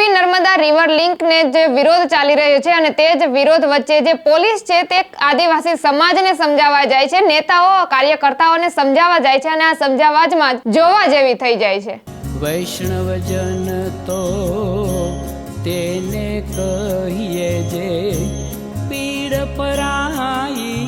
Tapi Narmada river લિંકને જે વિરોધ ચાલી રહ્યો છે અને તે જ વિરોધ વચ્ચે જે પોલીસ છે તે આદિવાસી સમાજને સમજાવવા જાય છે, નેતાઓ, કાર્યકર્તાઓને સમજાવવા જાય છે અને આ સમજાવવામાં જોવા જેવી થઈ જાય છે. વૈષ્ણવજન તો તેને કહીએ જે પીડ પરાઈ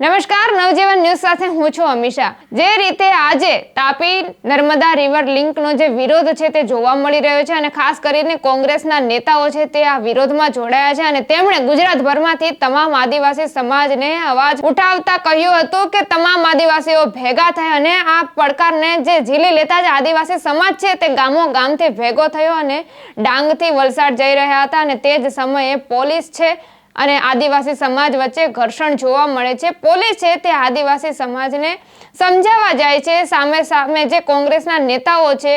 નમસ્કાર, નવજીવન ન્યૂઝ સાથે હું છું અમિષા. જે રીતે આજે તાપી નર્મદા રિવર લિંકનો જે વિરોધ છે તે જોવા મળી રહ્યો છે અને ખાસ કરીને કોંગ્રેસના નેતાઓ છે તે આ વિરોધમાં જોડાયા છે અને તેમણે ગુજરાતભરમાંથી તમામ આદિવાસી સમાજને અવાજ ઉઠાવતા કહ્યું હતું કે તમામ આદિવાસીઓ ભેગા થાય અને આ પડકારને જે ઝીલી લેતા જ આદિવાસી સમાજ છે તે ગામો ગામથી ભેગો થયો અને ડાંગથી વલસાડ જઈ રહ્યા હતા અને તે જ સમયે પોલીસ છે અને આદિવાસી સમાજ વચ્ચે ઘર્ષણ જોવા મળે છે. પોલીસ છે તે આદિવાસી સમાજને સમજાવવા જાય છે. સામે સામે જે કોંગ્રેસના નેતાઓ છે,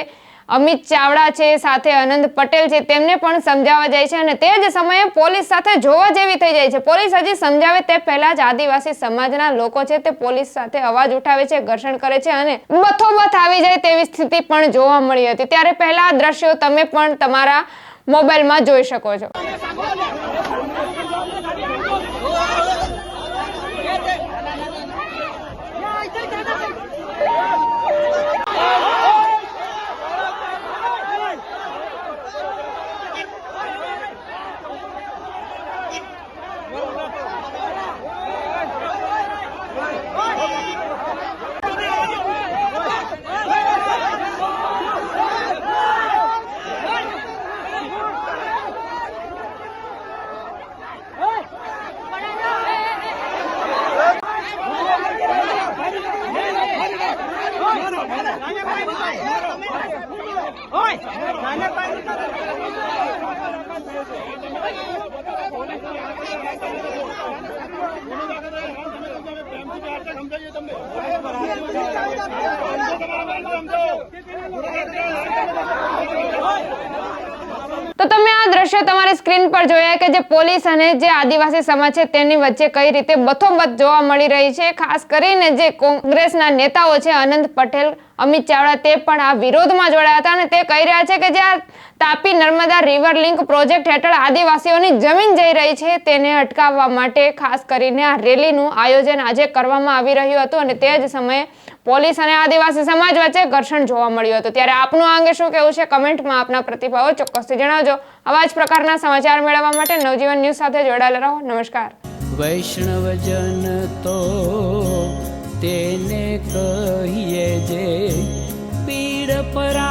અમિત ચાવડા છે, સાથે આનંદ પટેલ છે, તેમને પણ સમજાવવા જાય છે અને તે જ સમયે પોલીસ સાથે જોવા જેવી થઈ જાય છે. પોલીસ હજી સમજાવે તે પહેલા જ આદિવાસી સમાજના લોકો છે તે પોલીસ સાથે અવાજ ઉઠાવે છે, ઘર્ષણ કરે છે અને બથોબથ આવી જાય તેવી સ્થિતિ પણ જોવા મળી હતી. ત્યારે પહેલા આ દ્રશ્યો તમે પણ તમારા મોબાઈલમાં જોઈ શકો છો. તો તમે દ્રશ્યો તમારી સ્ક્રીન પર જોયા કે જે પોલીસ અને જે આદિવાસી સમાજ છે તેની વચ્ચે કઈ રીતે બથોબથ જોવા મળી રહી છે? ખાસ કરીને જે કોંગ્રેસના નેતાઓ છે, અનંત પટેલ અમિત ચાવડા તે પણ આ વિરોધમાં જોડાયા હતા અને તે કહી રહ્યા છે કે જે આ Tapi Narmada river link project હેઠળ આદિવાસીઓની જમીન જઈ રહી છે તેને અટકાવવા માટે ખાસ કરીને આ રેલીનું આયોજન આજે કરવામાં આવી રહ્યું હતું અને તે જ સમયે પોલીસ અને આદિવાસી સમાજ વચ્ચે ઘર્ષણ જોવા મળ્યું હતું. ત્યારે આપનું આ અંગે શું કહેવું છે કમેન્ટમાં આપના પ્રતિભાવો ચોક્કસથી જણાવજો. આવા જ પ્રકારના સમાચાર મેળવવા માટે નવજીવન ન્યૂઝ સાથે જોડાયેલા રહો. નમસ્કાર. વૈષ્ણવજન તો તેને કહીએ જે પીડ પરા